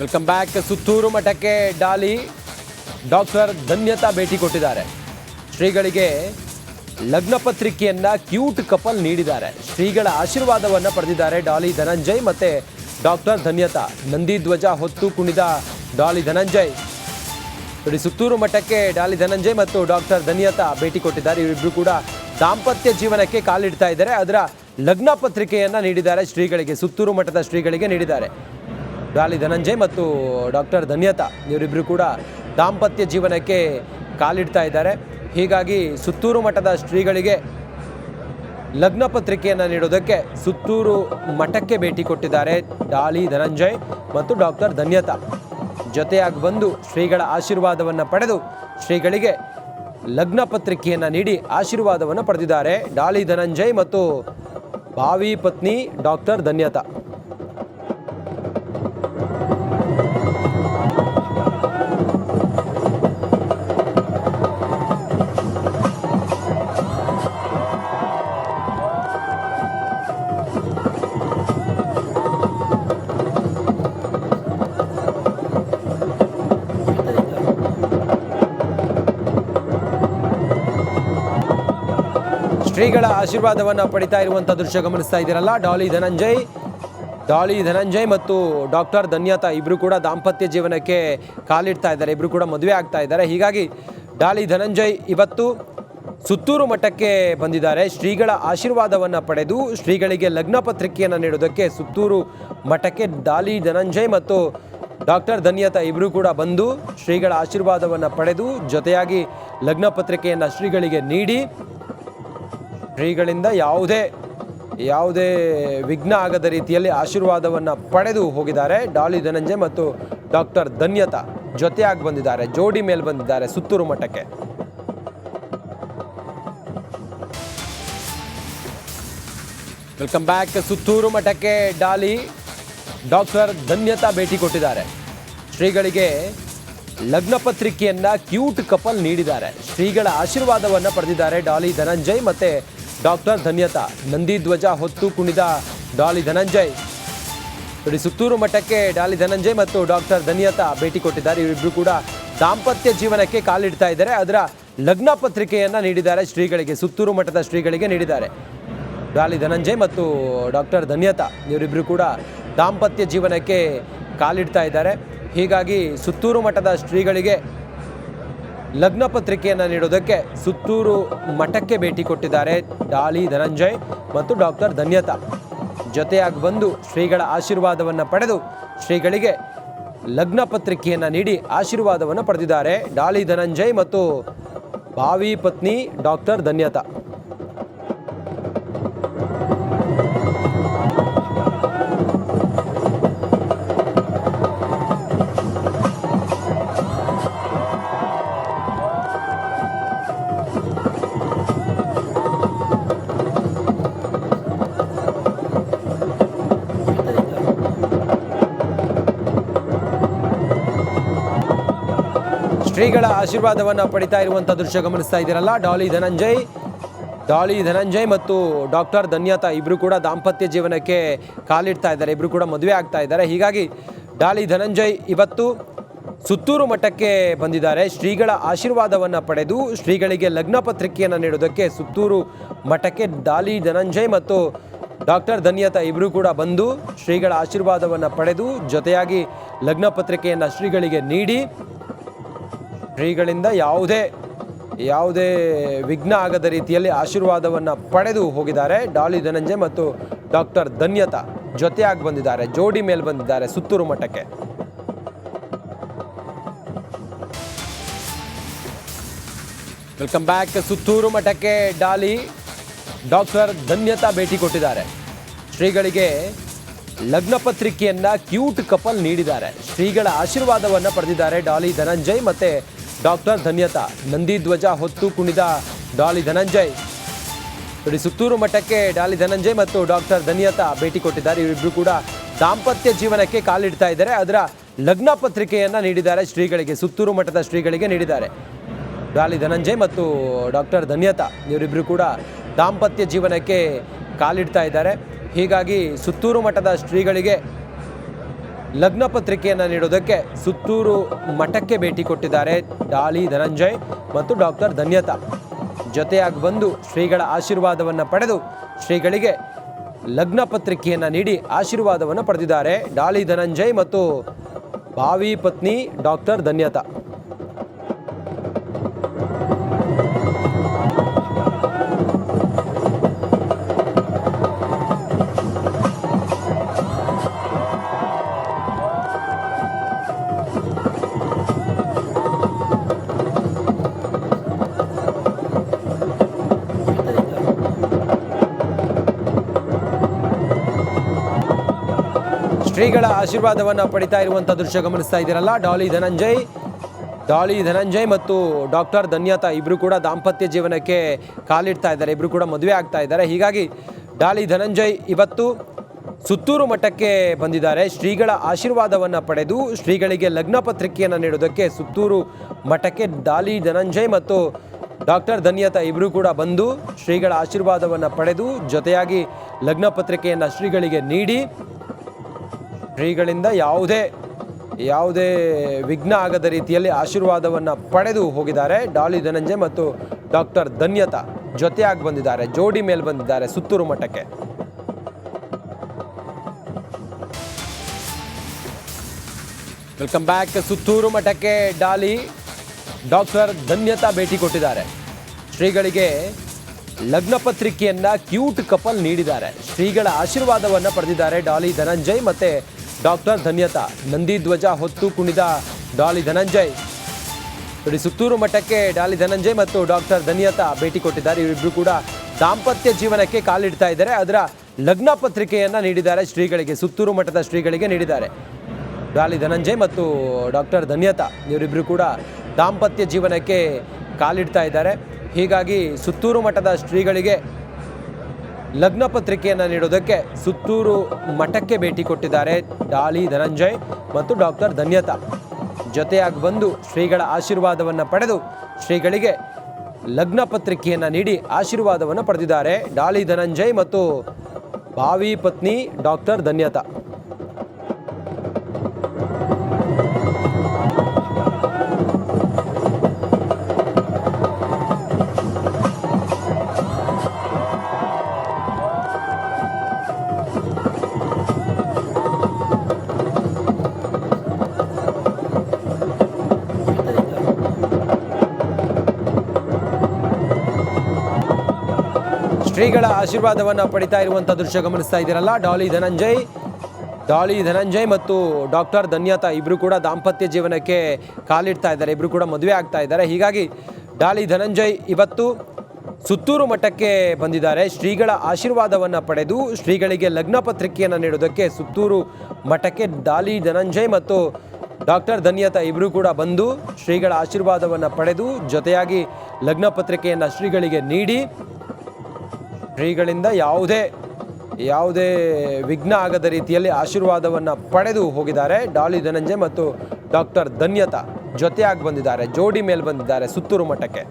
Welcome back Suttur ಮಠಕ್ಕೆ Daali doctor ಧನ್ಯತಾ ಭೇಟಿ ಕೊಟ್ಟಿದ್ದಾರೆ. ಶ್ರೀಗಳಿಗೆ ಲಗ್ನ ಪತ್ರಿಕೆಯನ್ನ ಕ್ಯೂಟ್ ಕಪಲ್ ನೀಡಿದ್ದಾರೆ. ಶ್ರೀಗಳ ಆಶೀರ್ವಾದವನ್ನ ಪಡೆದಿದ್ದಾರೆ ಡಾಲಿ ಧನಂಜಯ್ ಮತ್ತೆ ಡಾಕ್ಟರ್ ಧನ್ಯತಾ. ನಂದಿ ಧ್ವಜ ಹೊತ್ತು ಕುಣಿದ ಡಾಲಿ ಧನಂಜಯ್. ನೋಡಿ, ಸುತ್ತೂರು ಮಠಕ್ಕೆ ಡಾಲಿ ಧನಂಜಯ್ ಮತ್ತು ಡಾಕ್ಟರ್ ಧನ್ಯತಾ ಭೇಟಿ ಕೊಟ್ಟಿದ್ದಾರೆ. ಇವರಿಬ್ಬರು ಕೂಡ ದಾಂಪತ್ಯ ಜೀವನಕ್ಕೆ ಕಾಲಿಡ್ತಾ ಇದ್ದಾರೆ. ಅದರ ಲಗ್ನ ಪತ್ರಿಕೆಯನ್ನ ನೀಡಿದ್ದಾರೆ ಶ್ರೀಗಳಿಗೆ, ಸುತ್ತೂರು ಮಠದ ಶ್ರೀಗಳಿಗೆ ನೀಡಿದ್ದಾರೆ. ಡಾಲಿ ಧನಂಜಯ್ ಮತ್ತು ಡಾಕ್ಟರ್ ಧನ್ಯತಾ ಇವರಿಬ್ಬರು ಕೂಡ ದಾಂಪತ್ಯ ಜೀವನಕ್ಕೆ ಕಾಲಿಡ್ತಾ ಇದ್ದಾರೆ. ಹೀಗಾಗಿ ಸುತ್ತೂರು ಮಠದ ಶ್ರೀಗಳಿಗೆ ಲಗ್ನ ಪತ್ರಿಕೆಯನ್ನು ನೀಡೋದಕ್ಕೆ ಸುತ್ತೂರು ಮಠಕ್ಕೆ ಭೇಟಿ ಕೊಟ್ಟಿದ್ದಾರೆ ಡಾಲಿ ಧನಂಜಯ್ ಮತ್ತು ಡಾಕ್ಟರ್ ಧನ್ಯತಾ. ಜೊತೆಯಾಗಿ ಬಂದು ಶ್ರೀಗಳ ಆಶೀರ್ವಾದವನ್ನು ಪಡೆದು ಶ್ರೀಗಳಿಗೆ ಲಗ್ನ ಪತ್ರಿಕೆಯನ್ನು ನೀಡಿ ಆಶೀರ್ವಾದವನ್ನು ಪಡೆದಿದ್ದಾರೆ ಡಾಲಿ ಧನಂಜಯ್ ಮತ್ತು ಭಾವಿ ಪತ್ನಿ ಡಾಕ್ಟರ್ ಧನ್ಯತಾ. ಶ್ರೀಗಳ ಆಶೀರ್ವಾದವನ್ನು ಪಡಿತಾ ಇರುವಂಥ ದೃಶ್ಯ ಗಮನಿಸ್ತಾ ಇದ್ದೀರಲ್ಲ. ಡಾಲಿ ಧನಂಜಯ್ ಡಾಲಿ ಧನಂಜಯ್ ಮತ್ತು ಡಾಕ್ಟರ್ ಧನ್ಯತಾ ಇಬ್ಬರು ಕೂಡ ದಾಂಪತ್ಯ ಜೀವನಕ್ಕೆ ಕಾಲಿಡ್ತಾ ಇದ್ದಾರೆ. ಇಬ್ಬರು ಕೂಡ ಮದುವೆ ಆಗ್ತಾ ಇದ್ದಾರೆ. ಹೀಗಾಗಿ ಡಾಲಿ ಧನಂಜಯ್ ಇವತ್ತು ಸುತ್ತೂರು ಮಠಕ್ಕೆ ಬಂದಿದ್ದಾರೆ. ಶ್ರೀಗಳ ಆಶೀರ್ವಾದವನ್ನು ಪಡೆದು ಶ್ರೀಗಳಿಗೆ ಲಗ್ನ ಪತ್ರಿಕೆಯನ್ನು ನೀಡೋದಕ್ಕೆ ಸುತ್ತೂರು ಮಠಕ್ಕೆ ಡಾಲಿ ಧನಂಜಯ್ ಮತ್ತು ಡಾಕ್ಟರ್ ಧನ್ಯತಾ ಇಬ್ಬರು ಕೂಡ ಬಂದು ಶ್ರೀಗಳ ಆಶೀರ್ವಾದವನ್ನು ಪಡೆದು ಜೊತೆಯಾಗಿ ಲಗ್ನ ಪತ್ರಿಕೆಯನ್ನು ಶ್ರೀಗಳಿಗೆ ನೀಡಿ ಶ್ರೀಗಳಿಂದ ಯಾವುದೇ ಯಾವುದೇ ವಿಘ್ನ ಆಗದ ರೀತಿಯಲ್ಲಿ ಆಶೀರ್ವಾದವನ್ನು ಪಡೆದು ಹೋಗಿದ್ದಾರೆ. ಡಾಲಿ ಧನಂಜಯ ಮತ್ತು ಡಾಕ್ಟರ್ ಧನ್ಯತಾ ಜೊತೆಯಾಗಿ ಬಂದಿದ್ದಾರೆ. ಜೋಡಿ ಮೇಲೆ ಬಂದಿದ್ದಾರೆ ಸುತ್ತೂರು ಮಠಕ್ಕೆ. ವೆಲ್ಕಮ್ ಬ್ಯಾಕ್ ಸುತ್ತೂರು ಮಠಕ್ಕೆ ಡಾಲಿ, ಡಾಕ್ಟರ್ ಧನ್ಯತಾ ಭೇಟಿ ಕೊಟ್ಟಿದ್ದಾರೆ. ಶ್ರೀಗಳಿಗೆ ಲಗ್ನ ಪತ್ರಿಕೆಯನ್ನ ಕ್ಯೂಟ್ ಕಪಲ್ ನೀಡಿದ್ದಾರೆ. ಶ್ರೀಗಳ ಆಶೀರ್ವಾದವನ್ನು ಪಡೆದಿದ್ದಾರೆ ಡಾಲಿ ಧನಂಜಯ್ ಮತ್ತೆ ಡಾಕ್ಟರ್ ಧನ್ಯತಾ, ನಂದಿ ಧ್ವಜ ಹೊತ್ತು ಕುಣಿದ ಡಾಲಿ ಧನಂಜಯ್. ನೋಡಿ, ಸುತ್ತೂರು ಮಠಕ್ಕೆ ಡಾಲಿ ಧನಂಜಯ್ ಮತ್ತು ಡಾಕ್ಟರ್ ಧನ್ಯತಾ ಭೇಟಿ ಕೊಟ್ಟಿದ್ದಾರೆ. ಇವರಿಬ್ಬರು ಕೂಡ ದಾಂಪತ್ಯ ಜೀವನಕ್ಕೆ ಕಾಲಿಡ್ತಾ ಇದ್ದಾರೆ. ಅದರ ಲಗ್ನ ಪತ್ರಿಕೆಯನ್ನು ನೀಡಿದ್ದಾರೆ. ಶ್ರೀಗಳಿಗೆ, ಸುತ್ತೂರು ಮಠದ ಶ್ರೀಗಳಿಗೆ ನೀಡಿದ್ದಾರೆ. ಡಾಲಿ ಧನಂಜಯ್ ಮತ್ತು ಡಾಕ್ಟರ್ ಧನ್ಯತಾ ಇವರಿಬ್ಬರು ಕೂಡ ದಾಂಪತ್ಯ ಜೀವನಕ್ಕೆ ಕಾಲಿಡ್ತಾ ಇದ್ದಾರೆ. ಹೀಗಾಗಿ ಸುತ್ತೂರು ಮಠದ ಶ್ರೀಗಳಿಗೆ ಲಗ್ನ ಪತ್ರಿಕೆಯನ್ನು ನೀಡೋದಕ್ಕೆ ಸುತ್ತೂರು ಮಠಕ್ಕೆ ಭೇಟಿ ಕೊಟ್ಟಿದ್ದಾರೆ ಡಾಲಿ ಧನಂಜಯ್ ಮತ್ತು ಡಾಕ್ಟರ್ ಧನ್ಯತಾ. ಜೊತೆಯಾಗಿ ಬಂದು ಶ್ರೀಗಳ ಆಶೀರ್ವಾದವನ್ನು ಪಡೆದು ಶ್ರೀಗಳಿಗೆ ಲಗ್ನ ಪತ್ರಿಕೆಯನ್ನು ನೀಡಿ ಆಶೀರ್ವಾದವನ್ನು ಪಡೆದಿದ್ದಾರೆ ಡಾಲಿ ಧನಂಜಯ್ ಮತ್ತು ಭಾವಿ ಪತ್ನಿ ಡಾಕ್ಟರ್ ಧನ್ಯತಾ. ಶ್ರೀಗಳ ಆಶೀರ್ವಾದವನ್ನು ಪಡಿತಾ ಇರುವಂಥ ದೃಶ್ಯ ಗಮನಿಸ್ತಾ ಇದ್ದೀರಲ್ಲ. ಡಾಲಿ ಧನಂಜಯ್ ಡಾಲಿ ಧನಂಜಯ್ ಮತ್ತು ಡಾಕ್ಟರ್ ಧನ್ಯತಾ ಇಬ್ಬರು ಕೂಡ ದಾಂಪತ್ಯ ಜೀವನಕ್ಕೆ ಕಾಲಿಡ್ತಾ ಇದ್ದಾರೆ. ಇಬ್ಬರು ಕೂಡ ಮದುವೆ ಆಗ್ತಾ ಇದ್ದಾರೆ. ಹೀಗಾಗಿ ಡಾಲಿ ಧನಂಜಯ್ ಇವತ್ತು ಸುತ್ತೂರು ಮಠಕ್ಕೆ ಬಂದಿದ್ದಾರೆ. ಶ್ರೀಗಳ ಆಶೀರ್ವಾದವನ್ನು ಪಡೆದು ಶ್ರೀಗಳಿಗೆ ಲಗ್ನ ಪತ್ರಿಕೆಯನ್ನು ನೀಡೋದಕ್ಕೆ ಸುತ್ತೂರು ಮಠಕ್ಕೆ ಡಾಲಿ ಧನಂಜಯ್ ಮತ್ತು ಡಾಕ್ಟರ್ ಧನ್ಯತಾ ಇಬ್ಬರು ಕೂಡ ಬಂದು ಶ್ರೀಗಳ ಆಶೀರ್ವಾದವನ್ನು ಪಡೆದು ಜೊತೆಯಾಗಿ ಲಗ್ನ ಪತ್ರಿಕೆಯನ್ನು ಶ್ರೀಗಳಿಗೆ ನೀಡಿ ಶ್ರೀಗಳಿಂದ ಯಾವುದೇ ಯಾವುದೇ ವಿಘ್ನ ಆಗದ ರೀತಿಯಲ್ಲಿ ಆಶೀರ್ವಾದವನ್ನು ಪಡೆದು ಹೋಗಿದ್ದಾರೆ. ಡಾಲಿ ಧನಂಜಯ ಮತ್ತು ಡಾಕ್ಟರ್ ಧನ್ಯತಾ ಜೊತೆಯಾಗಿ ಬಂದಿದ್ದಾರೆ. ಜೋಡಿ ಮೇಲೆ ಬಂದಿದ್ದಾರೆ ಸುತ್ತೂರು ಮಠಕ್ಕೆ. ವೆಲ್ಕಮ್ ಬ್ಯಾಕ್ ಸುತ್ತೂರು ಮಠಕ್ಕೆ ಡಾಲಿ, ಡಾಕ್ಟರ್ ಧನ್ಯತಾ ಭೇಟಿ ಕೊಟ್ಟಿದ್ದಾರೆ. ಶ್ರೀಗಳಿಗೆ ಲಗ್ನ ಪತ್ರಿಕೆಯನ್ನ ಕ್ಯೂಟ್ ಕಪಲ್ ನೀಡಿದ್ದಾರೆ. ಶ್ರೀಗಳ ಆಶೀರ್ವಾದವನ್ನು ಪಡೆದಿದ್ದಾರೆ ಡಾಲಿ ಧನಂಜಯ್ ಮತ್ತೆ ಡಾಕ್ಟರ್ ಧನ್ಯತಾ ನಂದಿಧ್ವಜ ಹೊತ್ತು ಕುಣಿದ ಡಾಲಿ ಧನಂಜಯ್. ನೋಡಿ, ಸುತ್ತೂರು ಮಠಕ್ಕೆ ಡಾಲಿ ಧನಂಜಯ್ ಮತ್ತು ಡಾಕ್ಟರ್ ಧನ್ಯತಾ ಭೇಟಿ ಕೊಟ್ಟಿದ್ದಾರೆ. ಇವರಿಬ್ಬರು ಕೂಡ ದಾಂಪತ್ಯ ಜೀವನಕ್ಕೆ ಕಾಲಿಡ್ತಾ ಇದ್ದಾರೆ. ಅದರ ಲಗ್ನ ಪತ್ರಿಕೆಯನ್ನು ನೀಡಿದ್ದಾರೆ. ಶ್ರೀಗಳಿಗೆ, ಸುತ್ತೂರು ಮಠದ ಶ್ರೀಗಳಿಗೆ ನೀಡಿದ್ದಾರೆ. ಡಾಲಿ ಧನಂಜಯ್ ಮತ್ತು ಡಾಕ್ಟರ್ ಧನ್ಯತಾ ಇವರಿಬ್ಬರು ಕೂಡ ದಾಂಪತ್ಯ ಜೀವನಕ್ಕೆ ಕಾಲಿಡ್ತಾ ಇದ್ದಾರೆ. ಹೀಗಾಗಿ ಸುತ್ತೂರು ಮಠದ ಶ್ರೀಗಳಿಗೆ ಲಗ್ನ ಪತ್ರಿಕೆಯನ್ನು ನೀಡೋದಕ್ಕೆ ಸುತ್ತೂರು ಮಠಕ್ಕೆ ಭೇಟಿ ಕೊಟ್ಟಿದ್ದಾರೆ ಡಾಲಿ ಧನಂಜಯ್ ಮತ್ತು ಡಾಕ್ಟರ್ ಧನ್ಯತಾ. ಜೊತೆಯಾಗಿ ಬಂದು ಶ್ರೀಗಳ ಆಶೀರ್ವಾದವನ್ನು ಪಡೆದು ಶ್ರೀಗಳಿಗೆ ಲಗ್ನ ಪತ್ರಿಕೆಯನ್ನು ನೀಡಿ ಆಶೀರ್ವಾದವನ್ನು ಪಡೆದಿದ್ದಾರೆ ಡಾಲಿ ಧನಂಜಯ್ ಮತ್ತು ಭಾವಿ ಪತ್ನಿ ಡಾಕ್ಟರ್ ಧನ್ಯತಾ. ಶ್ರೀಗಳ ಆಶೀರ್ವಾದವನ್ನು ಪಡಿತಾ ಇರುವಂಥ ದೃಶ್ಯ ಗಮನಿಸ್ತಾ ಇದ್ದೀರಲ್ಲ. ಡಾಲಿ ಧನಂಜಯ್ ಡಾಲಿ ಧನಂಜಯ್ ಮತ್ತು ಡಾಕ್ಟರ್ ಧನ್ಯತಾ ಇಬ್ಬರು ಕೂಡ ದಾಂಪತ್ಯ ಜೀವನಕ್ಕೆ ಕಾಲಿಡ್ತಾ ಇದ್ದಾರೆ. ಇಬ್ಬರು ಕೂಡ ಮದುವೆ ಆಗ್ತಾ ಇದ್ದಾರೆ. ಹೀಗಾಗಿ ಡಾಲಿ ಧನಂಜಯ್ ಇವತ್ತು ಸುತ್ತೂರು ಮಠಕ್ಕೆ ಬಂದಿದ್ದಾರೆ. ಶ್ರೀಗಳ ಆಶೀರ್ವಾದವನ್ನು ಪಡೆದು ಶ್ರೀಗಳಿಗೆ ಲಗ್ನ ಪತ್ರಿಕೆಯನ್ನು ನೀಡೋದಕ್ಕೆ ಸುತ್ತೂರು ಮಠಕ್ಕೆ ಡಾಲಿ ಧನಂಜಯ್ ಮತ್ತು ಡಾಕ್ಟರ್ ಧನ್ಯತಾ ಇಬ್ಬರು ಕೂಡ ಬಂದು ಶ್ರೀಗಳ ಆಶೀರ್ವಾದವನ್ನು ಪಡೆದು ಜೊತೆಯಾಗಿ ಲಗ್ನ ಪತ್ರಿಕೆಯನ್ನು ಶ್ರೀಗಳಿಗೆ ನೀಡಿ ಶ್ರೀಗಳಿಂದ ಯಾವುದೇ ಯಾವುದೇ ವಿಘ್ನ ಆಗದ ರೀತಿಯಲ್ಲಿ ಆಶೀರ್ವಾದವನ್ನು ಪಡೆದು ಹೋಗಿದ್ದಾರೆ. ಡಾಲಿ ಧನಂಜಯ ಮತ್ತು ಡಾಕ್ಟರ್ ಧನ್ಯತಾ ಜೊತೆಯಾಗಿ ಬಂದಿದ್ದಾರೆ. ಜೋಡಿ ಮೇಲೆ ಬಂದಿದ್ದಾರೆ ಸುತ್ತೂರು ಮಠಕ್ಕೆ. ವೆಲ್ಕಮ್ ಬ್ಯಾಕ್ ಸುತ್ತೂರು ಮಠಕ್ಕೆ ಡಾಲಿ, ಡಾಕ್ಟರ್ ಧನ್ಯತಾ ಭೇಟಿ ಕೊಟ್ಟಿದ್ದಾರೆ. ಶ್ರೀಗಳಿಗೆ ಲಗ್ನ ಪತ್ರಿಕೆಯನ್ನ ಕ್ಯೂಟ್ ಕಪಲ್ ನೀಡಿದ್ದಾರೆ. ಶ್ರೀಗಳ ಆಶೀರ್ವಾದವನ್ನು ಪಡೆದಿದ್ದಾರೆ ಡಾಲಿ ಧನಂಜಯ್ ಮತ್ತೆ ಡಾಕ್ಟರ್ ಧನ್ಯತಾ, ನಂದಿ ಧ್ವಜ ಹೊತ್ತು ಕುಣಿದ ಡಾಲಿ ಧನಂಜಯ್. ನೋಡಿ, ಸುತ್ತೂರು ಮಠಕ್ಕೆ ಡಾಲಿ ಧನಂಜಯ್ ಮತ್ತು ಡಾಕ್ಟರ್ ಧನ್ಯತಾ ಭೇಟಿ ಕೊಟ್ಟಿದ್ದಾರೆ. ಇವರಿಬ್ಬರು ಕೂಡ ದಾಂಪತ್ಯ ಜೀವನಕ್ಕೆ ಕಾಲಿಡ್ತಾ ಇದ್ದಾರೆ. ಅದರ ಲಗ್ನ ಪತ್ರಿಕೆಯನ್ನು ನೀಡಿದ್ದಾರೆ. ಶ್ರೀಗಳಿಗೆ, ಸುತ್ತೂರು ಮಠದ ಶ್ರೀಗಳಿಗೆ ನೀಡಿದ್ದಾರೆ. ಡಾಲಿ ಧನಂಜಯ್ ಮತ್ತು ಡಾಕ್ಟರ್ ಧನ್ಯತಾ ಇವರಿಬ್ಬರು ಕೂಡ ದಾಂಪತ್ಯ ಜೀವನಕ್ಕೆ ಕಾಲಿಡ್ತಾ ಇದ್ದಾರೆ. ಹೀಗಾಗಿ ಸುತ್ತೂರು ಮಠದ ಶ್ರೀಗಳಿಗೆ ಲಗ್ನ ಪತ್ರಿಕೆಯನ್ನು ನೀಡೋದಕ್ಕೆ ಸುತ್ತೂರು ಮಠಕ್ಕೆ ಭೇಟಿ ಕೊಟ್ಟಿದ್ದಾರೆ ಡಾಲಿ ಧನಂಜಯ್ ಮತ್ತು ಡಾಕ್ಟರ್ ಧನ್ಯತಾ. ಜೊತೆಯಾಗಿ ಬಂದು ಶ್ರೀಗಳ ಆಶೀರ್ವಾದವನ್ನು ಪಡೆದು ಶ್ರೀಗಳಿಗೆ ಲಗ್ನ ಪತ್ರಿಕೆಯನ್ನು ನೀಡಿ ಆಶೀರ್ವಾದವನ್ನು ಪಡೆದಿದ್ದಾರೆ ಡಾಲಿ ಧನಂಜಯ್ ಮತ್ತು ಭಾವಿ ಪತ್ನಿ ಡಾಕ್ಟರ್ ಧನ್ಯತಾ. ಶ್ರೀಗಳ ಆಶೀರ್ವಾದವನ್ನು ಪಡಿತಾ ಇರುವಂಥ ದೃಶ್ಯ ಗಮನಿಸ್ತಾ ಇದ್ದೀರಲ್ಲ. ಡಾಲಿ ಧನಂಜಯ್ ಡಾಲಿ ಧನಂಜಯ್ ಮತ್ತು ಡಾಕ್ಟರ್ ಧನ್ಯತಾ ಇಬ್ಬರು ಕೂಡ ದಾಂಪತ್ಯ ಜೀವನಕ್ಕೆ ಕಾಲಿಡ್ತಾ ಇದ್ದಾರೆ. ಇಬ್ಬರು ಕೂಡ ಮದುವೆ ಆಗ್ತಾ ಇದ್ದಾರೆ. ಹೀಗಾಗಿ ಡಾಲಿ ಧನಂಜಯ್ ಇವತ್ತು ಸುತ್ತೂರು ಮಠಕ್ಕೆ ಬಂದಿದ್ದಾರೆ. ಶ್ರೀಗಳ ಆಶೀರ್ವಾದವನ್ನು ಪಡೆದು ಶ್ರೀಗಳಿಗೆ ಲಗ್ನ ಪತ್ರಿಕೆಯನ್ನು ನೀಡೋದಕ್ಕೆ ಸುತ್ತೂರು ಮಠಕ್ಕೆ ಡಾಲಿ ಧನಂಜಯ್ ಮತ್ತು ಡಾಕ್ಟರ್ ಧನ್ಯತಾ ಇಬ್ಬರು ಕೂಡ ಬಂದು ಶ್ರೀಗಳ ಆಶೀರ್ವಾದವನ್ನು ಪಡೆದು ಜೊತೆಯಾಗಿ ಲಗ್ನ ಪತ್ರಿಕೆಯನ್ನು ಶ್ರೀಗಳಿಗೆ ನೀಡಿ ಶ್ರೀಗಳಿಂದ ಯಾವುದೇ ಯಾವುದೇ ವಿಘ್ನ ಆಗದ ರೀತಿಯಲ್ಲಿ ಆಶೀರ್ವಾದವನ್ನು ಪಡೆದು ಹೋಗಿದ್ದಾರೆ. ಡಾಲಿ ಧನಂಜಯ್ ಮತ್ತು ಡಾಕ್ಟರ್ ಧನ್ಯತಾ ಜೊತೆಯಾಗಿ ಬಂದಿದ್ದಾರೆ. ಜೋಡಿ ಮೇಲೆ ಬಂದಿದ್ದಾರೆ ಸುತ್ತೂರು ಮಠಕ್ಕೆ.